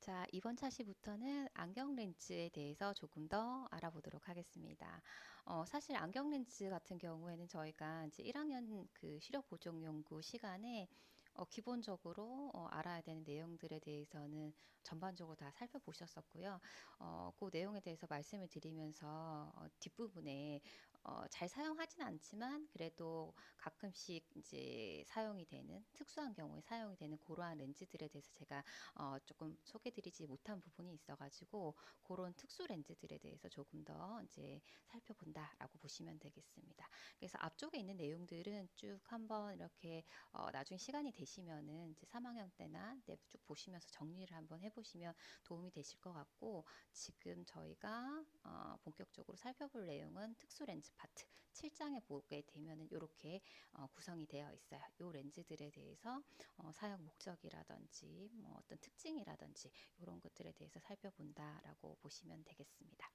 자, 이번 차시부터는 안경 렌즈에 대해서 조금 더 알아보도록 하겠습니다. 어, 사실 안경 렌즈 같은 경우에는 저희가 이제 1학년 그 시력 보정 연구 시간에 어, 기본적으로 어, 알아야 되는 내용들에 대해서는 전반적으로 다 살펴보셨었고요. 어, 그 내용에 대해서 말씀을 드리면서 어, 뒷부분에 어, 잘 사용하진 않지만 그래도 가끔씩 이제 사용이 되는 특수한 경우에 사용이 되는 그러한 렌즈들에 대해서 제가 어, 조금 소개드리지 못한 부분이 있어가지고 그런 특수 렌즈들에 대해서 조금 더 이제 살펴본다라고 보시면 되겠습니다. 그래서 앞쪽에 있는 내용들은 쭉 한번 이렇게 어, 나중에 시간이 되시면은 이제 3학년 때나 네, 쭉 보시면서 정리를 한번 해보시면 도움이 되실 것 같고 지금 저희가 어, 본격적으로 살펴볼 내용은 특수 렌즈 파트 7장에 보게 되면은 이렇게 어, 구성이 되어 있어요. 이 렌즈들에 대해서 어, 사용 목적이라든지 뭐 어떤 특징이라든지 이런 것들에 대해서 살펴본다라고 보시면 되겠습니다.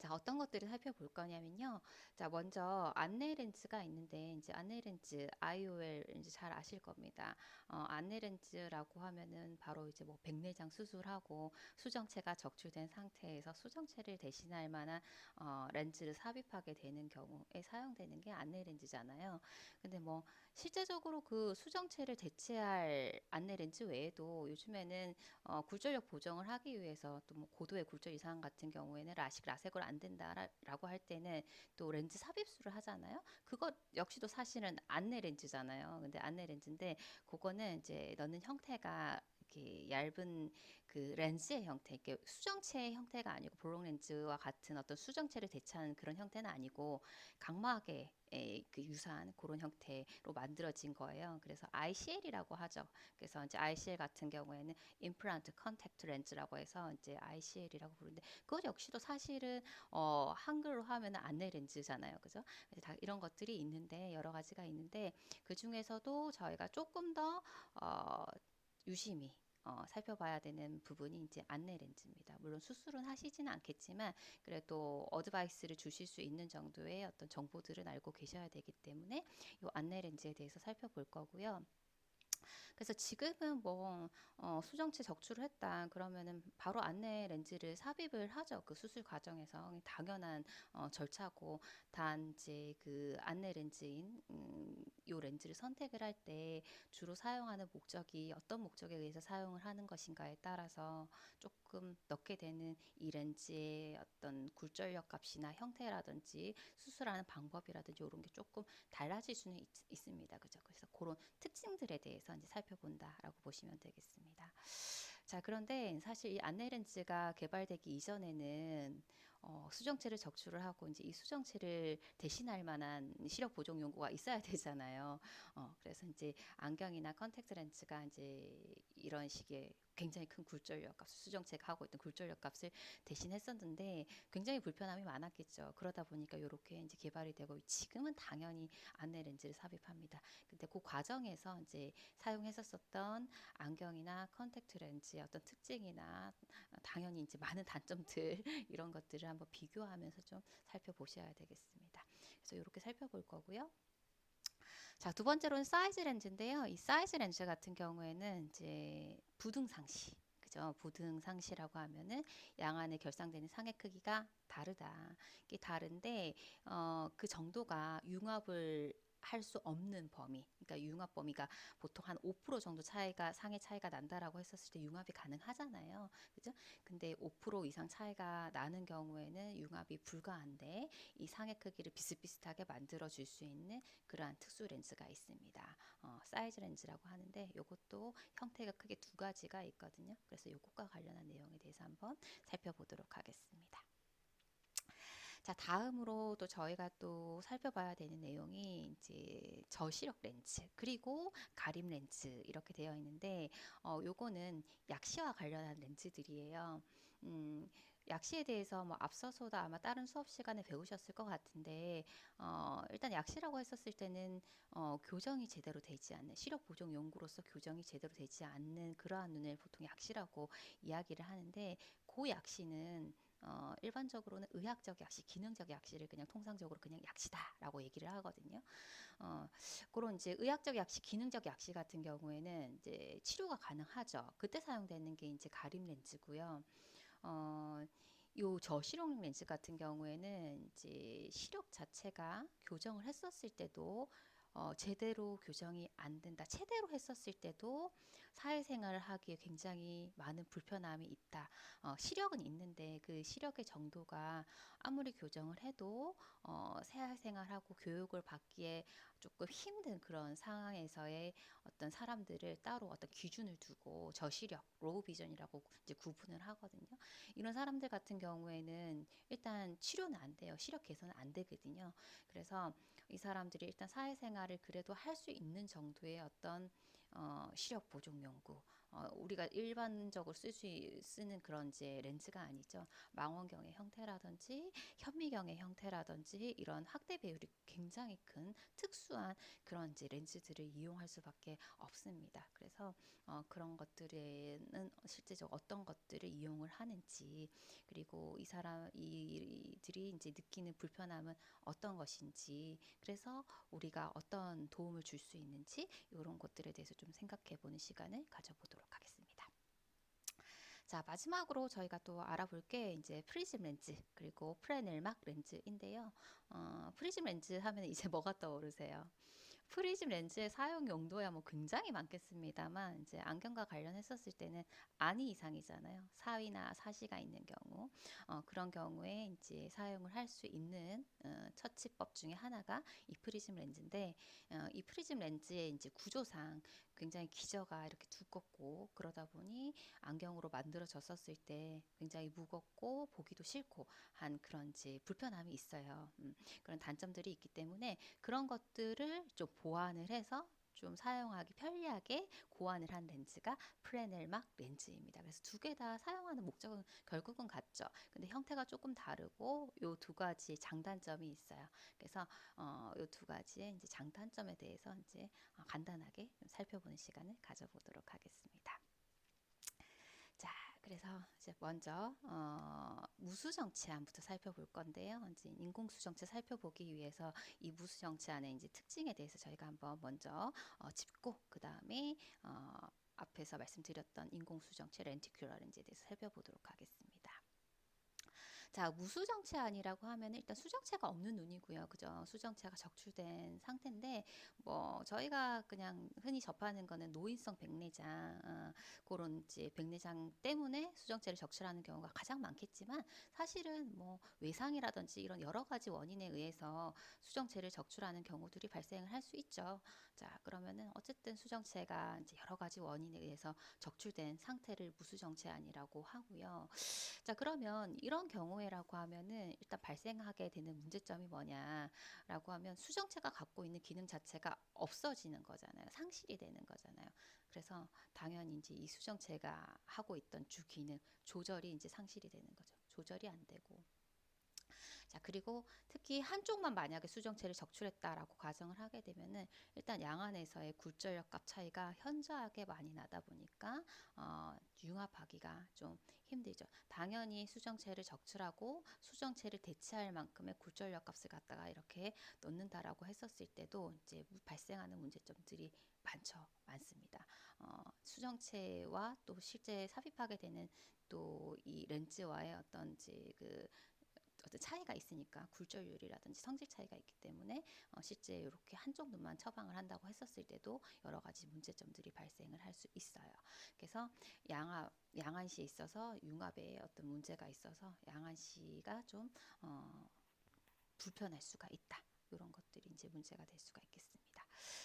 자, 어떤 것들을 살펴볼 거냐면요. 자, 먼저 안내 렌즈가 있는데 이제 안내 렌즈 IOL 이제 잘 아실 겁니다. 어, 안내 렌즈라고 하면은 바로 이제 뭐 백내장 수술하고 수정체가 적출된 상태에서 수정체를 대신할 만한 어, 렌즈를 삽입하게 되는 경우에 사용되는 게 안내 렌즈잖아요. 근데 뭐 실제적으로 그 수정체를 대체할 안내 렌즈 외에도 요즘에는 어, 굴절력 보정을 하기 위해서 또 뭐 고도의 굴절 이상 같은 경우에는 라식 라섹으로 안 된다라고 할 때는 또 렌즈 삽입술을 하잖아요. 그것 역시도 사실은 안내 렌즈잖아요. 근데 안내 렌즈인데 그거는 이제 넣는 형태가 이렇게 얇은 그 렌즈의 형태, 이렇게 수정체의 형태가 아니고 볼록 렌즈와 같은 어떤 수정체를 대체하는 그런 형태는 아니고 각막에 에, 그 유사한 그런 형태로 만들어진 거예요. 그래서 ICL이라고 하죠. 그래서 이제 ICL 같은 경우에는 임플란트 컨택트 렌즈라고 해서 이제 ICL이라고 부르는데 그것 역시도 사실은 어, 한글로 하면 안내 렌즈잖아요. 그죠? 다 이런 것들이 있는데 여러 가지가 있는데 그 중에서도 저희가 조금 더 어, 유심히 어, 살펴봐야 되는 부분이 이제 안내 렌즈입니다. 물론 수술은 하시지는 않겠지만 그래도 어드바이스를 주실 수 있는 정도의 어떤 정보들은 알고 계셔야 되기 때문에 이 안내 렌즈에 대해서 살펴볼 거고요. 그래서 지금은 뭐 어, 수정체 적출을 했다 그러면은 바로 안내 렌즈를 삽입을 하죠. 그 수술 과정에서 당연한 어, 절차고 단지 그 안내 렌즈인 음, 요 렌즈를 선택을 할 때 주로 사용하는 목적이 어떤 목적에 의해서 사용을 하는 것인가에 따라서 조금 넣게 되는 이 렌즈의 어떤 굴절력 값이나 형태라든지 수술하는 방법이라든지 이런 게 조금 달라질 수는 있, 있습니다. 그죠? 그래서 그런 특징들에 대해서 이제 살펴 본다라고 보시면 되겠습니다. 자, 그런데 사실 이 안내 렌즈가 개발되기 이전에는 어, 수정체를 적출을 하고 이제 이 수정체를 대신할 만한 시력 보정 연구가 있어야 되잖아요. 어, 그래서 이제 안경이나 컨택트 렌즈가 이제 이런 식의 굉장히 큰 굴절력 값, 수정체가 하고 있던 굴절력 값을 대신했었는데 굉장히 불편함이 많았겠죠. 그러다 보니까 이렇게 이제 개발이 되고 지금은 당연히 안내 렌즈를 삽입합니다. 근데 그 과정에서 이제 사용했었던 안경이나 컨택트 렌즈의 어떤 특징이나 당연히 이제 많은 단점들 이런 것들을 한번 비교하면서 좀 살펴보셔야 되겠습니다. 그래서 이렇게 살펴볼 거고요. 자, 두 번째로는 사이즈 렌즈인데요. 이 사이즈 렌즈 같은 경우에는 이제 부등상시. 그죠? 부등상시라고 하면은 양 안에 결상되는 상의 크기가 다르다. 이게 다른데, 어, 그 정도가 융합을 할 수 없는 범위. 그러니까 융합 범위가 보통 한 5% 정도 차이가 상의 차이가 난다라고 했었을 때 융합이 가능하잖아요. 그죠? 근데 5% 이상 차이가 나는 경우에는 융합이 불가한데 이 상의 크기를 비슷비슷하게 만들어 줄 수 있는 그러한 특수 렌즈가 있습니다. 어, 사이즈 렌즈라고 하는데 이것도 형태가 크게 두 가지가 있거든요. 그래서 이것과 관련한 내용에 대해서 한번 살펴보도록 하겠습니다. 자, 다음으로 또 저희가 또 살펴봐야 되는 내용이 이제 저시력 렌즈 그리고 가림 렌즈 이렇게 되어 있는데 어, 요거는 약시와 관련한 렌즈들이에요. 음, 약시에 대해서 뭐 앞서서도 아마 다른 수업 시간에 배우셨을 것 같은데 어, 일단 약시라고 했었을 때는 어, 교정이 제대로 되지 않는 시력 보정 연구로서 교정이 제대로 되지 않는 그러한 눈을 보통 약시라고 이야기를 하는데 그 약시는 어, 일반적으로는 의학적 약시, 기능적 약시를 그냥 통상적으로 그냥 약시다라고 얘기를 하거든요. 어, 그런 이제 의학적 약시, 기능적 약시 같은 경우에는 이제 치료가 가능하죠. 그때 사용되는 게 이제 가림 렌즈고요. 어, 요 저시력 렌즈 같은 경우에는 이제 시력 자체가 교정을 했었을 때도 어, 제대로 교정이 안 된다. 제대로 했었을 때도 사회생활을 하기에 굉장히 많은 불편함이 있다. 어, 시력은 있는데 그 시력의 정도가 아무리 교정을 해도 어, 사회생활하고 교육을 받기에 조금 힘든 그런 상황에서의 어떤 사람들을 따로 어떤 기준을 두고 저시력, 로우 비전이라고 이제 구분을 하거든요. 이런 사람들 같은 경우에는 일단 치료는 안 돼요. 시력 개선은 안 되거든요. 그래서 이 사람들이 일단 사회생활을 그래도 할 수 있는 정도의 어떤 어, 시력 보정 연구. 어, 우리가 일반적으로 쓸 수 쓰는 그런 이제 렌즈가 아니죠. 망원경의 형태라든지 현미경의 형태라든지 이런 확대 배율이 굉장히 큰 특수한 그런 이제 렌즈들을 이용할 수밖에 없습니다. 그래서 어, 그런 것들에는 실제적으로 어떤 것들을 이용을 하는지 그리고 이 사람 이들이 이제 느끼는 불편함은 어떤 것인지 그래서 우리가 어떤 도움을 줄 수 있는지 이런 것들에 대해서 좀 생각해 보는 시간을 가져보도록 하겠습니다. 자, 마지막으로 저희가 또 알아볼 게 이제 프리즘 렌즈 그리고 프레넬막 렌즈인데요. 어, 프리즘 렌즈 하면 이제 뭐가 떠오르세요? 프리즘 렌즈의 사용 용도야 뭐 굉장히 많겠습니다만 이제 안경과 관련했었을 때는 안이 이상이잖아요. 사위나 사시가 있는 경우 어, 그런 경우에 이제 사용을 할 수 있는 어, 처치법 중에 하나가 이 프리즘 렌즈인데 어, 이 프리즘 렌즈의 이제 구조상 굉장히 기저가 이렇게 두껍고 그러다 보니 안경으로 만들어졌었을 때 굉장히 무겁고 보기도 싫고 한 그런 이제 불편함이 있어요. 음, 그런 단점들이 있기 때문에 그런 것들을 좀 보완을 해서 좀 사용하기 편리하게 고안을 한 렌즈가 프레넬막 렌즈입니다. 그래서 두 개 다 사용하는 목적은 결국은 같죠. 근데 형태가 조금 다르고 요 두 가지 장단점이 있어요. 그래서 어, 요두 가지의 이제 장단점에 대해서 이제 어, 간단하게 좀 살펴보는 시간을 가져보도록 하겠습니다. 자, 그래서 이제 먼저 어, 무수정체안부터 살펴볼 건데요. 이제 인공수정체 살펴보기 위해서 이 무수정체안의 이제 특징에 대해서 저희가 한번 먼저 어, 짚고 그 다음에 어, 앞에서 말씀드렸던 인공수정체 렌티큘러 렌즈에 대해서 살펴보도록 하겠습니다. 자, 무수정체안이라고 하면 일단 수정체가 없는 눈이고요. 그죠? 수정체가 적출된 상태인데, 뭐, 저희가 그냥 흔히 접하는 거는 노인성 백내장, 어, 그런 이제 백내장 때문에 수정체를 적출하는 경우가 가장 많겠지만, 사실은 뭐, 외상이라든지 이런 여러 가지 원인에 의해서 수정체를 적출하는 경우들이 발생을 할 수 있죠. 자, 그러면은 어쨌든 수정체가 이제 여러 가지 원인에 의해서 적출된 상태를 무수정체안이라고 하고요. 자, 그러면 이런 경우에 라고 하면은 일단 발생하게 되는 문제점이 뭐냐라고 하면 수정체가 갖고 있는 기능 자체가 없어지는 거잖아요. 상실이 되는 거잖아요. 그래서 당연히 이제 이 수정체가 하고 있던 주 기능 조절이 이제 상실이 되는 거죠. 조절이 안 되고. 자, 그리고 특히 한쪽만 만약에 수정체를 적출했다라고 가정을 하게 되면은 일단 양안에서의 굴절력 값 차이가 현저하게 많이 나다 보니까 어, 융합하기가 좀 힘들죠. 당연히 수정체를 적출하고 수정체를 대체할 만큼의 굴절력 값을 갖다가 이렇게 넣는다라고 했었을 때도 이제 발생하는 문제점들이 많죠. 많습니다. 어, 수정체와 또 실제 삽입하게 되는 또 이 렌즈와의 어떤 이제 그 어떤 차이가 있으니까 굴절률이라든지 성질 차이가 있기 때문에 어, 실제 이렇게 한쪽 눈만 처방을 한다고 했었을 때도 여러 가지 문제점들이 발생을 할 수 있어요. 그래서 양압 양안시에 있어서 융합에 어떤 문제가 있어서 양안시가 좀 어, 불편할 수가 있다. 이런 것들이 이제 문제가 될 수가 있겠습니다.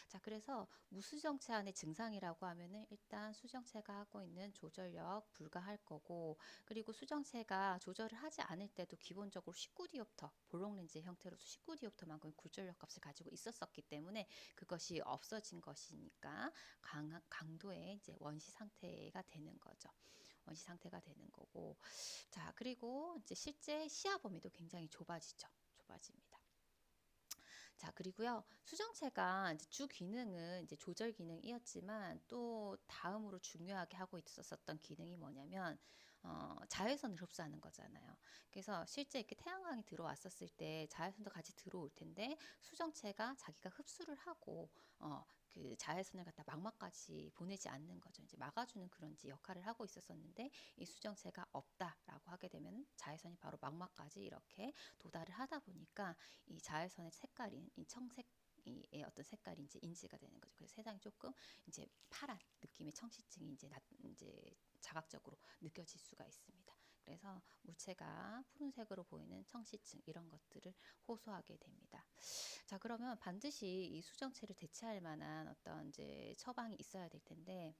자, 그래서 무수정체안의 증상이라고 하면은 일단 수정체가 하고 있는 조절력 불가할 거고, 그리고 수정체가 조절을 하지 않을 때도 기본적으로 19디옵터, 볼록 렌즈 형태로서 19디옵터만큼 굴절력 값을 가지고 있었었기 때문에 그것이 없어진 것이니까 강, 강도의 이제 원시 상태가 되는 거죠. 원시 상태가 되는 거고. 자, 그리고 이제 실제 시야 범위도 굉장히 좁아지죠. 좁아집니다. 자, 그리고요. 수정체가 이제 주 기능은 이제 조절 기능이었지만 또 다음으로 중요하게 하고 있었었던 기능이 뭐냐면 어, 자외선을 흡수하는 거잖아요. 그래서 실제 이렇게 태양광이 들어왔었을 때 자외선도 같이 들어올 텐데 수정체가 자기가 흡수를 하고 어, 그 자외선을 갖다 망막까지 보내지 않는 거죠. 이제 막아주는 그런 역할을 하고 있었었는데 이 수정체가 없다라고 하게 되면 자외선이 바로 망막까지 이렇게 도달을 하다 보니까 이 자외선의 색깔인 이 청색 의 어떤 이제 인지가 되는 거죠. 그래서 세상이 조금 이제 파란 느낌의 청시증이 이제 나, 이제 자각적으로 느껴질 수가 있습니다. 그래서 물체가 푸른색으로 보이는 청시증 이런 것들을 호소하게 됩니다. 자, 그러면 반드시 이 수정체를 대체할 만한 어떤 이제 처방이 있어야 될 텐데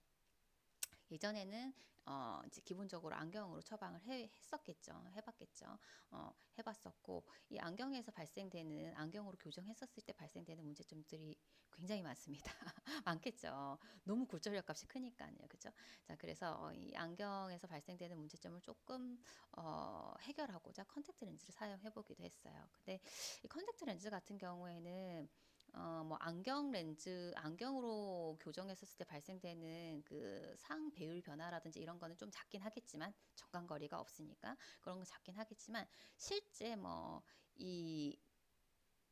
예전에는 어 이제 기본적으로 안경으로 처방을 해, 했었겠죠. 해봤겠죠. 어, 해봤었고 이 안경에서 발생되는 안경으로 교정했었을 때 발생되는 문제점들이 굉장히 많습니다. 많겠죠. 너무 굴절력 값이 크니까요. 그죠? 자, 그래서 어, 이 안경에서 발생되는 문제점을 조금 어, 해결하고자 컨택트 렌즈를 사용해 보기도 했어요. 근데 이 컨택트 렌즈 같은 경우에는 어, 뭐 안경 렌즈, 안경으로 교정했었을 때 발생되는 그 상 배율 변화라든지 이런 거는 좀 작긴 하겠지만 정강거리가 없으니까 그런 건 작긴 하겠지만 실제 뭐이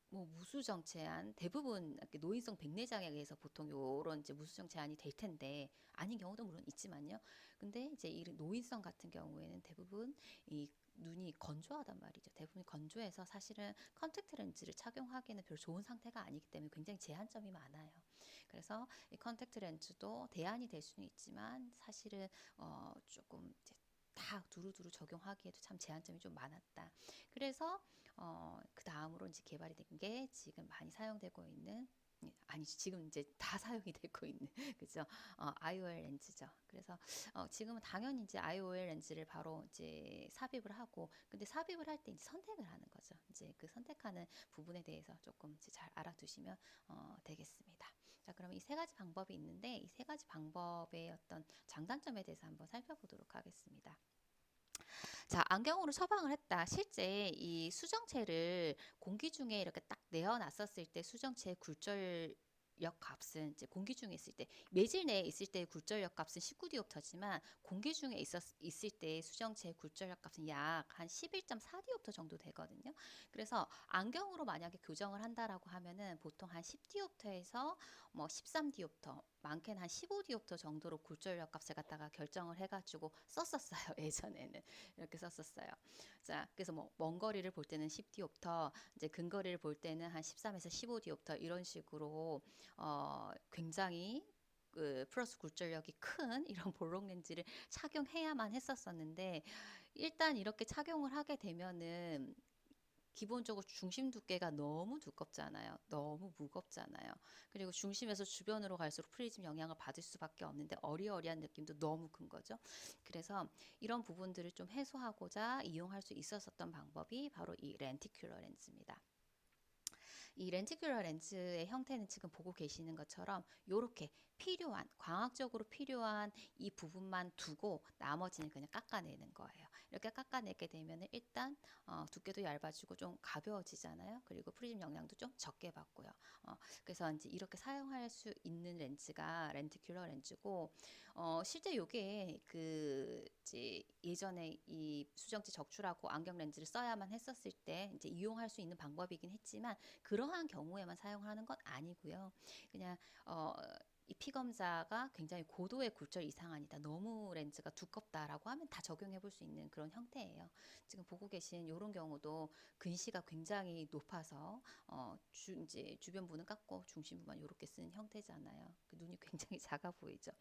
뭐 무수정 제한 대부분 노인성 백내 장애에 의해서 보통 요런 이제 무수정 제한이 될 텐데 아닌 경우도 물론 있지만요. 근데 이제 이 노인성 같은 경우에는 대부분 이 눈이 건조하단 말이죠. 대부분 건조해서 사실은 컨택트 렌즈를 착용하기에는 별로 좋은 상태가 아니기 때문에 굉장히 제한점이 많아요. 그래서 이 컨택트 렌즈도 대안이 될 수는 있지만 사실은 어 조금 이제 다 두루두루 적용하기에도 참 제한점이 좀 많았다. 그래서 어, 그 다음으로 이제 개발이 된 게 지금 많이 사용되고 있는 아니지. 지금 이제 다 사용이 되고 있는 그죠? 어, IOL 렌즈죠. 그래서 어, 지금은 당연히 이제 IOL 렌즈를 바로 이제 삽입을 하고 근데 삽입을 할 때 이제 선택을 하는 거죠. 이제 그 선택하는 부분에 대해서 조금 이제 잘 알아두시면 어, 되겠습니다. 자 그러면 이 세 가지 방법이 있는데 이 세 가지 방법의 어떤 장단점에 대해서 한번 살펴보도록 하겠습니다 자, 안경으로 처방을 했다. 실제 이 수정체를 공기 중에 이렇게 딱 내어놨었을 때 수정체의 굴절 역 값은 이제 공기 중에 있을 때 매질 내에 있을 때의 굴절력 값은 19디옵터지만 공기 중에 있었 있을 때 수정체의 굴절력 값은 약 한 11.4디옵터 정도 되거든요. 그래서 안경으로 만약에 교정을 한다라고 하면은 보통 한 10디옵터에서 뭐 13디옵터 많게는 한 15디옵터 정도로 굴절력 값을 갖다가 결정을 해가지고 썼었어요. 예전에는 이렇게 썼었어요. 자, 그래서 뭐 먼 거리를 볼 때는 10디옵터, 이제 근거리를 볼 때는 한 13에서 15디옵터 이런 식으로 어 굉장히 그 플러스 굴절력이 큰 이런 볼록 렌즈를 착용해야만 했었었는데 일단 이렇게 착용을 하게 되면은 기본적으로 중심 두께가 너무 두껍잖아요. 너무 무겁잖아요. 그리고 중심에서 주변으로 갈수록 프리즘 영향을 받을 수밖에 없는데 어리어리한 느낌도 너무 큰 거죠. 그래서 이런 부분들을 좀 해소하고자 이용할 수 있었었던 방법이 바로 이 렌티큘러 렌즈입니다. 이 렌티큘러 렌즈의 형태는 지금 보고 계시는 것처럼 이렇게 필요한 광학적으로 필요한 이 부분만 두고 나머지는 그냥 깎아내는 거예요. 이렇게 깎아내게 되면 일단 어, 두께도 얇아지고 좀 가벼워지잖아요. 그리고 프리즘 영향도 좀 적게 받고요. 어, 그래서 이제 이렇게 사용할 수 있는 렌즈가 렌티큘러 렌즈고 어, 실제 요게 그 이제 예전에 이 수정체 적출하고 안경 렌즈를 써야만 했었을 때 이제 이용할 수 있는 방법이긴 했지만 그 러한 경우에만 사용하는 건 아니고요. 그냥 어, 이 피검자가 굉장히 고도의 굴절 이상 아니다. 너무 렌즈가 두껍다라고 하면 다 적용해 볼 수 있는 그런 형태예요. 지금 보고 계신 이런 경우도 근시가 굉장히 높아서 어, 주, 이제 주변 부는 깎고 중심 부만 이렇게 쓴 형태잖아요. 그 눈이 굉장히 작아 보이죠.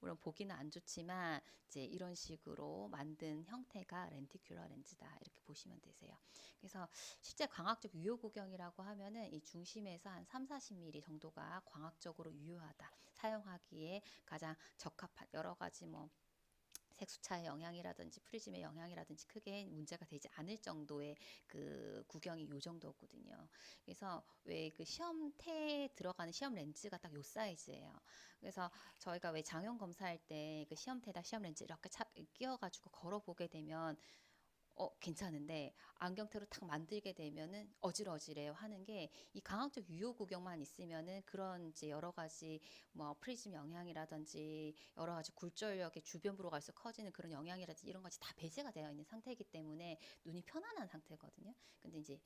물론 보기는 안 좋지만 이제 이런 식으로 만든 형태가 렌티큘러 렌즈다 이렇게 보시면 되세요. 그래서 실제 광학적 유효 구경이라고 하면은 이 중심에서 한 3, 40mm 정도가 광학적으로 유효하다. 사용하기에 가장 적합한 여러 가지 뭐 색수차의 영향이라든지 프리즘의 영향이라든지 크게 문제가 되지 않을 정도의 그 구경이 요 정도거든요. 그래서 왜 그 시험태에 들어가는 시험 렌즈가 딱 요 사이즈예요. 그래서 저희가 왜 장형 검사할 때 그 시험태에다 시험 렌즈 이렇게 차, 끼워가지고 걸어보게 되면 어, 괜찮은데 안경테로 탁 만들게 되면은 어질어질해요 하는 게 이 강압적 유효 구경만 있으면은 그런 이제 여러 가지 뭐 프리즘 영향이라든지 여러 가지 굴절력의 주변부로 갈수록 커지는 그런 영향이라든지 이런 것이 다 배제가 되어 있는 상태이기 때문에 눈이 편안한 상태거든요. 근데 이제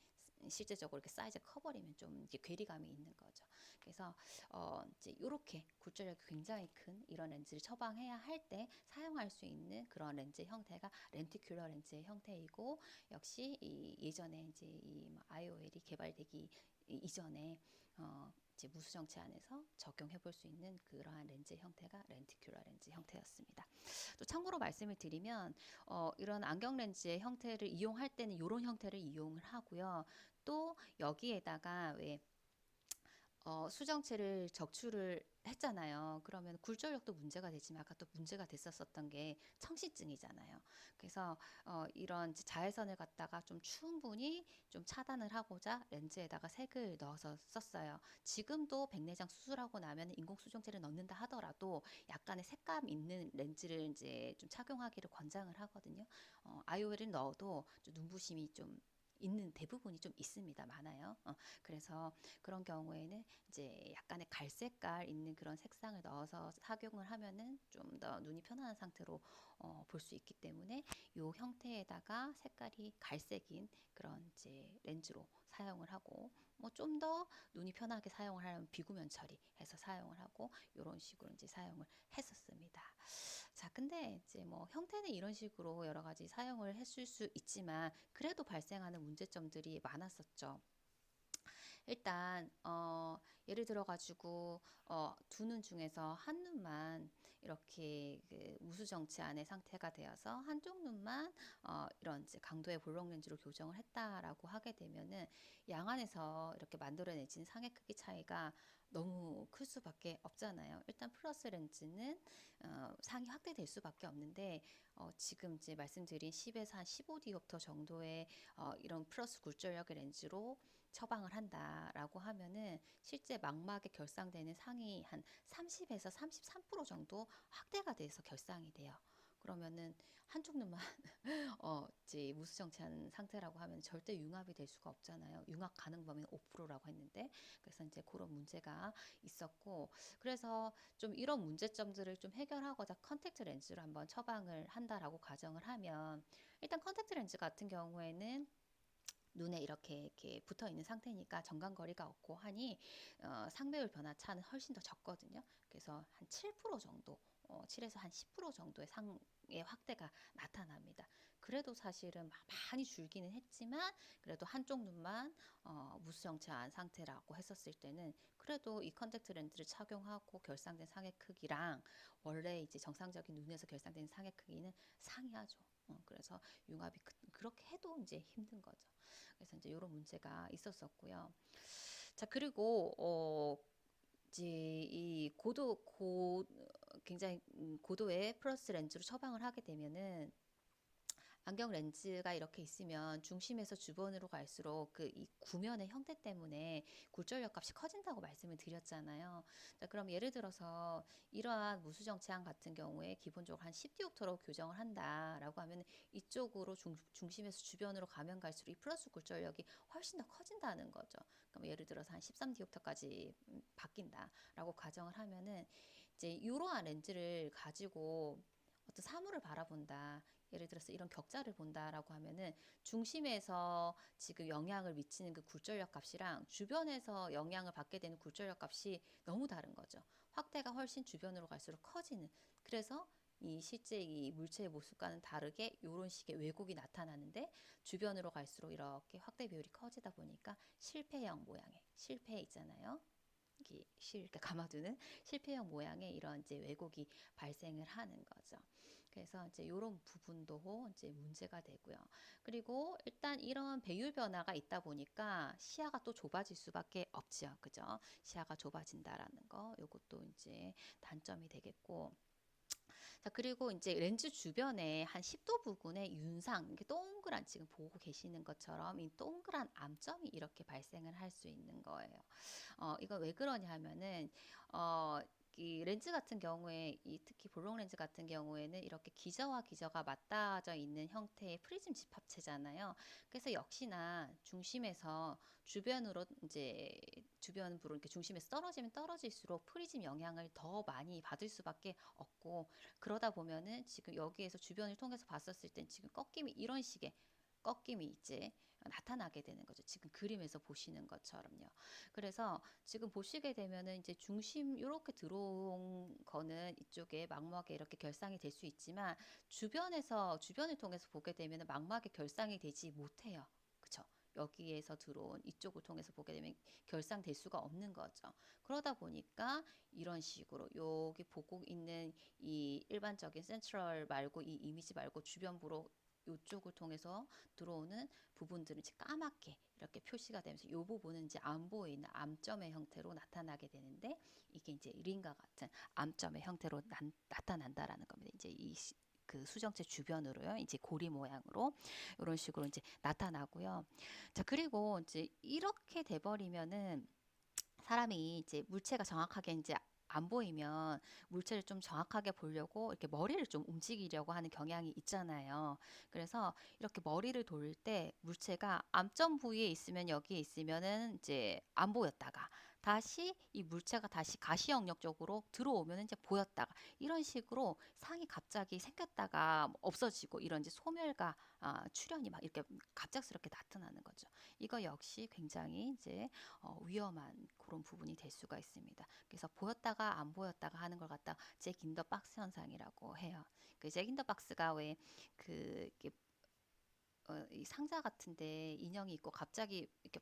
실제적으로 이렇게 사이즈가 커버리면 좀 이게 괴리감이 있는 거죠. 그래서 어 이제 이렇게 굴절력이 굉장히 큰 이런 렌즈를 처방해야 할 때 사용할 수 있는 그런 렌즈 형태가 렌티큘러 렌즈의 형태이고 역시 이 예전에 이제 이 IOL이 개발되기 이- 이전에 어 이제 무수정체 안에서 적용해 볼 수 있는 그러한 렌즈 형태가 렌티큘러 렌즈 형태였습니다. 또 참고로 말씀을 드리면 어 이런 안경 렌즈의 형태를 이용할 때는 이런 형태를 이용을 하고요. 또 여기에다가 왜 어, 수정체를 적출을 했잖아요. 그러면 굴절력도 문제가 되지만 아까 또 문제가 됐었었던 게 청시증이잖아요. 그래서 어, 이런 자외선을 갖다가 좀 충분히 좀 차단을 하고자 렌즈에다가 색을 넣어서 썼어요. 지금도 백내장 수술하고 나면 인공 수정체를 넣는다 하더라도 약간의 색감 있는 렌즈를 이제 좀 착용하기를 권장을 하거든요. 어, IOL을 넣어도 좀 눈부심이 좀 있는 대부분이 좀 있습니다. 많아요. 어, 그래서 그런 경우에는 이제 약간의 갈색깔 있는 그런 색상을 넣어서 착용을 하면은 좀 더 눈이 편안한 상태로 어, 볼 수 있기 때문에 이 형태에다가 색깔이 갈색인 그런 이제 렌즈로 사용을 하고 뭐 좀 더 눈이 편하게 사용을 하려면 비구면 처리해서 사용을 하고 이런 식으로 이제 사용을 했었습니다. 자, 근데 이제 뭐 형태는 이런 식으로 여러 가지 사용을 했을 수 있지만 그래도 발생하는 문제점들이 많았었죠. 일단 어, 예를 들어 가지고 어, 두 눈 중에서 한 눈만 이렇게 그 우수 정체안의 상태가 되어서 한쪽 눈만 어, 이런 이제 강도의 볼록 렌즈로 교정을 했다라고 하게 되면은 양안에서 이렇게 만들어내진 상해 크기 차이가 너무 클 수밖에 없잖아요. 일단 플러스 렌즈는 어, 상이 확대될 수밖에 없는데 어, 지금 이제 말씀드린 10에서 한 15디옵터 정도의 어, 이런 플러스 굴절력의 렌즈로 처방을 한다라고 하면은 실제 망막에 결상되는 상이 한 30에서 33% 정도 확대가 돼서 결상이 돼요. 그러면은 한쪽 눈만 어 이제 무수정체한 상태라고 하면 절대 융합이 될 수가 없잖아요. 융합 가능 범위는 5%라고 했는데 그래서 이제 그런 문제가 있었고 그래서 좀 이런 문제점들을 좀 해결하고자 컨택트 렌즈로 한번 처방을 한다라고 가정을 하면 일단 컨택트 렌즈 같은 경우에는 눈에 이렇게 이렇게 붙어 있는 상태니까 정강거리가 없고 하니 어, 상배율 변화 차는 훨씬 더 적거든요. 그래서 한 7% 정도, 어, 7에서 한 10% 정도의 상 의 확대가 나타납니다. 그래도 사실은 마- 많이 줄기는 했지만 그래도 한쪽 눈만 어, 무수정체한 상태라고 했었을 때는 그래도 이 컨택트 렌즈를 착용하고 결상된 상의 크기랑 원래 이제 정상적인 눈에서 결상된 상의 크기는 상이하죠. 어, 그래서 융합이 그, 그렇게 해도 이제 힘든 거죠. 그래서 이제 이런 문제가 있었었고요. 자, 그리고 어 이제 이 고도 고 굉장히 음, 고도의 플러스 렌즈로 처방을 하게 되면은 안경 렌즈가 이렇게 있으면 중심에서 주변으로 갈수록 그 이 구면의 형태 때문에 굴절력 값이 커진다고 말씀을 드렸잖아요. 자, 그럼 예를 들어서 이러한 무수정체암 같은 경우에 기본적으로 한 10디옵터로 교정을 한다라고 하면 이쪽으로 중, 중심에서 주변으로 가면 갈수록 이 플러스 굴절력이 훨씬 더 커진다는 거죠. 그럼 예를 들어서 한 13디옵터까지 바뀐다라고 가정을 하면은 이제 이러한 렌즈를 가지고 어떤 사물을 바라본다. 예를 들어서 이런 격자를 본다라고 하면은 중심에서 지금 영향을 미치는 그 굴절력 값이랑 주변에서 영향을 받게 되는 굴절력 값이 너무 다른 거죠. 확대가 훨씬 주변으로 갈수록 커지는. 그래서 이 실제 이 물체의 모습과는 다르게 이런 식의 왜곡이 나타나는데 주변으로 갈수록 이렇게 확대 비율이 커지다 보니까 실패형 모양의 실패 있잖아요. 이렇게 실 이렇게 감아두는 실패형 모양의 이런 이제 왜곡이 발생을 하는 거죠. 그래서 이제 이런 부분도 이제 문제가 되고요. 그리고 일단 이런 배율 변화가 있다 보니까 시야가 또 좁아질 수밖에 없죠. 그죠? 시야가 좁아진다라는 거, 요것도 이제 단점이 되겠고. 자, 그리고 이제 렌즈 주변에 한 10도 부근에 윤상, 이렇게 동그란 지금 보고 계시는 것처럼 이 동그란 암점이 이렇게 발생을 할 수 있는 거예요. 어, 이거 왜 그러냐 하면은, 어, 이 렌즈 같은 경우에 이 특히 볼록 렌즈 같은 경우에는 이렇게 기저와 기저가 맞닿아져 있는 형태의 프리즘 집합체잖아요. 그래서 역시나 중심에서 주변으로 이제 주변 부로 이렇게 중심에서 떨어지면 떨어질수록 프리즘 영향을 더 많이 받을 수밖에 없고 그러다 보면은 지금 여기에서 주변을 통해서 봤었을 땐 지금 꺾임이 이런 식의 꺾임이 이제 나타나게 되는 거죠. 지금 그림에서 보시는 것처럼요. 그래서 지금 보시게 되면은 이제 중심 이렇게 들어온 거는 이쪽에 망막에 이렇게 결상이 될 수 있지만 주변에서 주변을 통해서 보게 되면은 망막에 결상이 되지 못해요. 여기에서 들어온 이쪽을 통해서 보게 되면 결상될 수가 없는 거죠. 그러다 보니까 이런 식으로 여기 보고 있는 이 일반적인 센트럴 말고 이 이미지 말고 주변부로 이쪽을 통해서 들어오는 부분들은 이제 까맣게 이렇게 표시가 되면서 이 부분은 이제 안 보이는 암점의 형태로 나타나게 되는데 이게 이제 링과 같은 암점의 형태로 난- 나타난다라는 겁니다. 이제 이 그 수정체 주변으로요. 이제 고리 모양으로 이런 식으로 이제 나타나고요. 자, 그리고 이제 이렇게 돼 버리면은 사람이 이제 물체가 정확하게 이제 안 보이면 물체를 좀 정확하게 보려고 이렇게 머리를 좀 움직이려고 하는 경향이 있잖아요. 그래서 이렇게 머리를 돌릴 때 물체가 암점 부위에 있으면 여기에 있으면은 이제 안 보였다가 다시 이 물체가 다시 가시 영역 쪽으로 들어오면 이제 보였다가 이런 식으로 상이 갑자기 생겼다가 뭐 없어지고 이런 이제 소멸과 아, 출현이 막 이렇게 갑작스럽게 나타나는 거죠. 이거 역시 굉장히 이제 어, 위험한 그런 부분이 될 수가 있습니다. 그래서 보였다가 안 보였다가 하는 걸 갖다 잭 인 더 박스 현상이라고 해요. 그 잭 인 더 박스가 왜그 어, 이 상자 같은데 인형이 있고 갑자기 이렇게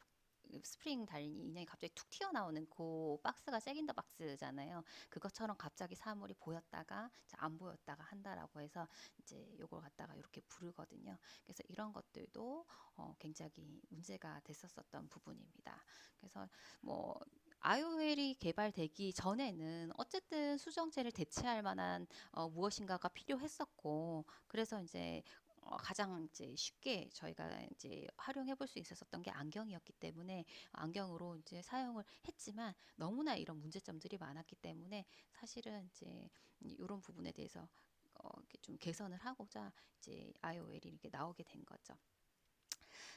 스프링 달린 이 인형이 갑자기 툭 튀어나오는 그 박스가 잭인 더 박스잖아요. 그것처럼 갑자기 사물이 보였다가 안 보였다가 한다라고 해서 이제 요걸 갖다가 이렇게 부르거든요. 그래서 이런 것들도 어, 굉장히 문제가 됐었었던 부분입니다. 그래서 뭐 IOL이 개발되기 전에는 어쨌든 수정체를 대체할 만한 어, 무엇인가가 필요했었고 그래서 이제 어, 가장 이제 쉽게 저희가 이제 활용해 볼 수 있었던 게 안경이었기 때문에 안경으로 이제 사용을 했지만 너무나 이런 문제점들이 많았기 때문에 사실은 이제 이런 부분에 대해서 어, 이렇게 좀 개선을 하고자 이제 IOL이 이렇게 나오게 된 거죠.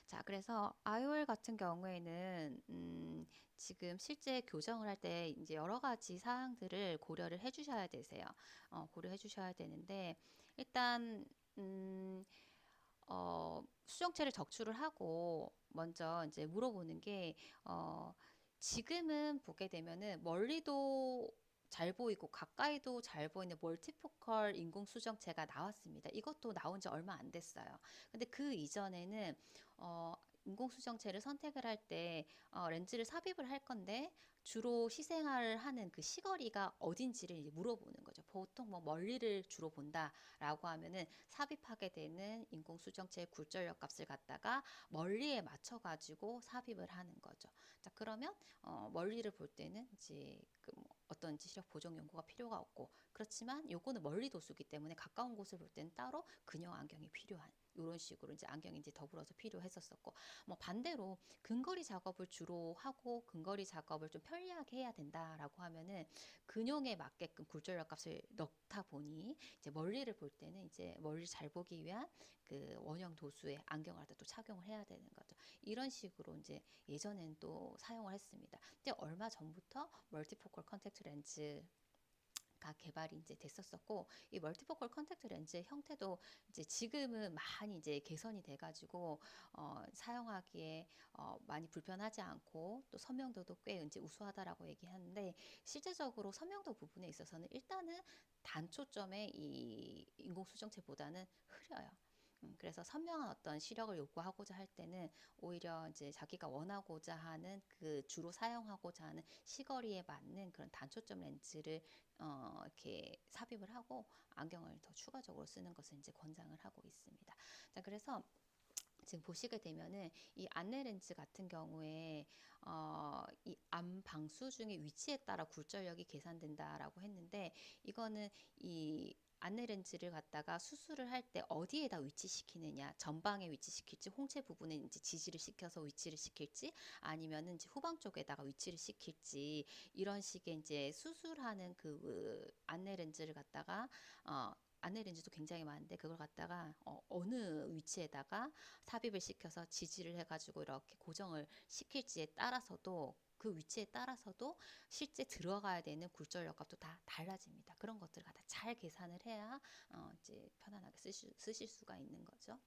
자, 그래서 IOL 같은 경우에는 음, 지금 실제 교정을 할 때 이제 여러 가지 사항들을 고려를 해주셔야 되세요. 어, 고려해 주셔야 되는데 일단 음, 어, 수정체를 적출을 하고 먼저 이제 물어보는 게 어, 지금은 보게 되면은 멀리도 잘 보이고 가까이도 잘 보이는 멀티포컬 인공 수정체가 나왔습니다. 이것도 나온 지 얼마 안 됐어요. 근데 그 이전에는 어, 인공 수정체를 선택을 할때 어, 렌즈를 삽입을 할 건데 주로 시생활을 하는 그 시거리가 어딘지를 이제 물어보는 거죠. 보통 뭐 멀리를 주로 본다라고 하면은 삽입하게 되는 인공 수정체의 굴절력 값을 갖다가 멀리에 맞춰 가지고 삽입을 하는 거죠. 자, 그러면 어, 멀리를 볼 때는 이제 그 뭐 어떤 지시력 보정 연구가 필요가 없고 그렇지만 요거는 멀리 도수기 때문에 가까운 곳을 볼 때는 따로 근형 안경이 필요한 이런 식으로 이제 안경이 이제 더불어서 필요했었었고 뭐 반대로 근거리 작업을 주로 하고 근거리 작업을 좀 편리하게 해야 된다라고 하면은 근용에 맞게끔 굴절력 값을 넣다 보니 이제 멀리를 볼 때는 이제 멀리 잘 보기 위한 그 원형 도수의 안경을 갖다 또 착용을 해야 되는 거죠. 이런 식으로 이제 예전엔 또 사용을 했습니다. 근데 얼마 전부터 멀티포컬 컨택트 렌즈 가 개발이 이제 됐었었고 이 멀티포컬 컨택트 렌즈의 형태도 이제 지금은 많이 이제 개선이 돼가지고 어, 사용하기에 어, 많이 불편하지 않고 또 선명도도 꽤 이제 우수하다라고 얘기하는데 실제적으로 선명도 부분에 있어서는 일단은 단초점의 이 인공 수정체보다는 흐려요. 음, 그래서 선명한 어떤 시력을 요구하고자 할 때는 오히려 이제 자기가 원하고자 하는 그 주로 사용하고자 하는 시거리에 맞는 그런 단초점 렌즈를 어, 이렇게 삽입을 하고 안경을 더 추가적으로 쓰는 것을 이제 권장을 하고 있습니다. 자, 그래서 지금 보시게 되면은 이 안내 렌즈 같은 경우에 어, 이 암 방수 중의 위치에 따라 굴절력이 계산된다라고 했는데 이거는 이 안내 렌즈를 갖다가 수술을 할 때 어디에다 위치시키느냐, 전방에 위치시킬지, 홍채 부분에 이제 지지를 시켜서 위치를 시킬지, 아니면은 이제 후방 쪽에다가 위치를 시킬지, 이런 식의 이제 수술하는 그 안내 렌즈를 갖다가, 어, 안내 렌즈도 굉장히 많은데, 그걸 갖다가 어, 어느 위치에다가 삽입을 시켜서 지지를 해가지고 이렇게 고정을 시킬지에 따라서도 그 위치에 따라서도 실제 들어가야 되는 굴절력 값도 다 달라집니다. 그런 것들을 갖다 잘 계산을 해야 어, 이제 편안하게 쓰실, 쓰실 수가 있는 거죠.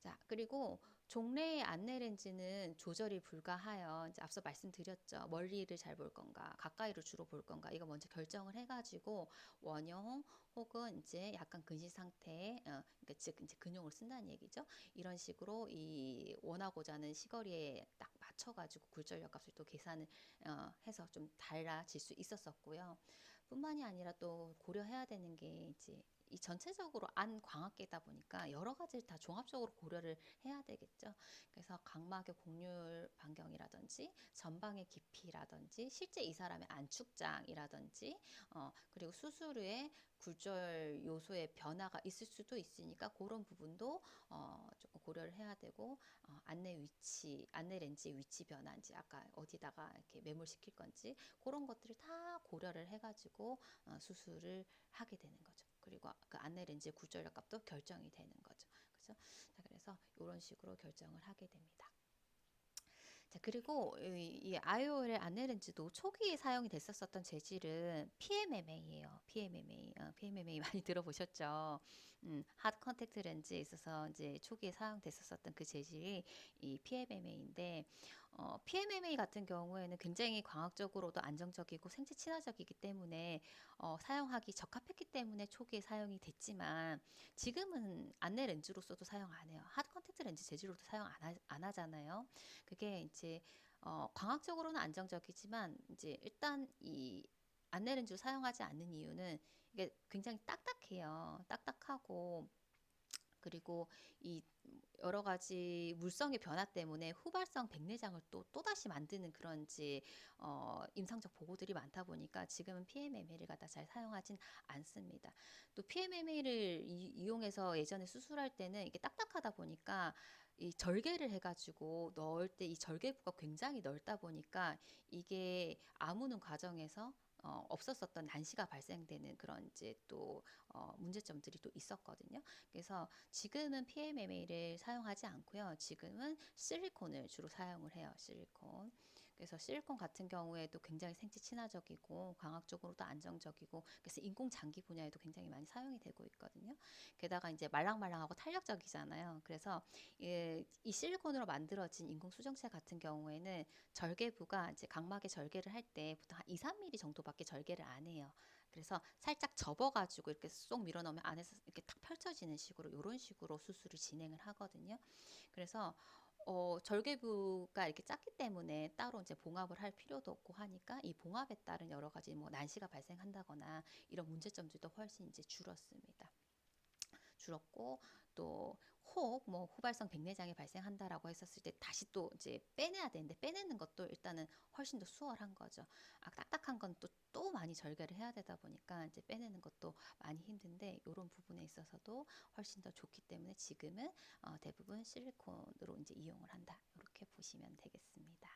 자, 그리고 종래의 안내 렌즈는 조절이 불가하여 이제 앞서 말씀드렸죠. 멀리를 잘 볼 건가, 가까이로 주로 볼 건가, 이거 먼저 결정을 해가지고 원형 혹은 이제 약간 근시 상태, 어, 그러니까 즉 이제 근용을 쓴다는 얘기죠. 이런 식으로 이 원하고자 하는 시거리에 딱 맞춰가지고 굴절력 값을 또 계산을 어, 해서 좀 달라질 수 있었었고요. 뿐만이 아니라 또 고려해야 되는 게 이제 이 전체적으로 안 광학계다 보니까 여러 가지를 다 종합적으로 고려를 해야 되겠죠. 그래서 각막의 곡률 반경이라든지 전방의 깊이라든지 실제 이 사람의 안축장이라든지 어, 그리고 수술 후에 굴절 요소의 변화가 있을 수도 있으니까 그런 부분도 어, 조금 고려를 해야 되고 어, 안내 위치, 안내 렌즈의 위치 변화인지 아까 어디다가 이렇게 매몰시킬 건지 그런 것들을 다 고려를 해가지고 어, 수술을 하게 되는 거죠. 그리고 그 안내 렌즈의 굴절력 값도 결정이 되는 거죠. 그죠? 자, 그래서 이런 식으로 결정을 하게 됩니다. 자, 그리고 이, 이 IOL 안내 렌즈도 초기에 사용이 됐었었던 재질은 PMMA예요. PMMA. 어, PMMA 많이 들어보셨죠? 음, 핫 컨택트 렌즈에 있어서 이제 초기에 사용됐었었던 그 재질이 이 PMMA인데 어, PMMA 같은 경우에는 굉장히 광학적으로도 안정적이고 생체 친화적이기 때문에 어, 사용하기 적합했기 때문에 초기에 사용이 됐지만 지금은 안내 렌즈로서도 사용 안 해요. 핫 컨택트 렌즈 재질로도 사용 안, 하, 안 하잖아요. 그게 이제 어, 광학적으로는 안정적이지만 이제 일단 이 안내 렌즈를 사용하지 않는 이유는 이게 굉장히 딱딱해요. 딱딱하고 그리고 이 여러 가지 물성의 변화 때문에 후발성 백내장을 또 또다시 만드는 그런 이제 어, 임상적 보고들이 많다 보니까 지금은 PMMA를 갖다 잘 사용하진 않습니다. 또 PMMA를 이, 용해서 예전에 수술할 때는 이게 딱딱하다 보니까 이 절개를 해가지고 넣을 때 이 절개부가 굉장히 넓다 보니까 이게 아무는 과정에서 어, 없었었던 난시가 발생되는 그런 이제 또 어, 문제점들이 또 있었거든요. 그래서 지금은 PMMA를 사용하지 않고요. 지금은 실리콘을 주로 사용을 해요. 실리콘. 그래서 실리콘 같은 경우에도 굉장히 생체 친화적이고 광학적으로도 안정적이고 그래서 인공 장기 분야에도 굉장히 많이 사용이 되고 있거든요. 게다가 이제 말랑말랑하고 탄력적이잖아요. 그래서 이, 이 실리콘으로 만들어진 인공 수정체 같은 경우에는 절개부가 이제 각막의 절개를 할 때 보통 한 2, 3mm 정도밖에 절개를 안 해요. 그래서 살짝 접어가지고 이렇게 쏙 밀어넣으면 안에서 이렇게 탁 펼쳐지는 식으로 이런 식으로 수술을 진행을 하거든요. 그래서 어, 절개부가 이렇게 작기 때문에 따로 이제 봉합을 할 필요도 없고 하니까 이 봉합에 따른 여러 가지 뭐 난시가 발생한다거나 이런 문제점들도 훨씬 이제 줄었습니다. 줄었고 또 혹뭐 후발성 백내장이 발생한다라고 했었을 때 다시 또 이제 빼내야 되는데 빼내는 것도 일단은 훨씬 더 수월한 거죠. 아, 딱딱한 건 또 또 많이 절개를 해야 되다 보니까 이제 빼내는 것도 많이 힘든데 이런 부분에 있어서도 훨씬 더 좋기 때문에 지금은 어, 대부분 실리콘으로 이제 이용을 한다. 이렇게 보시면 되겠습니다.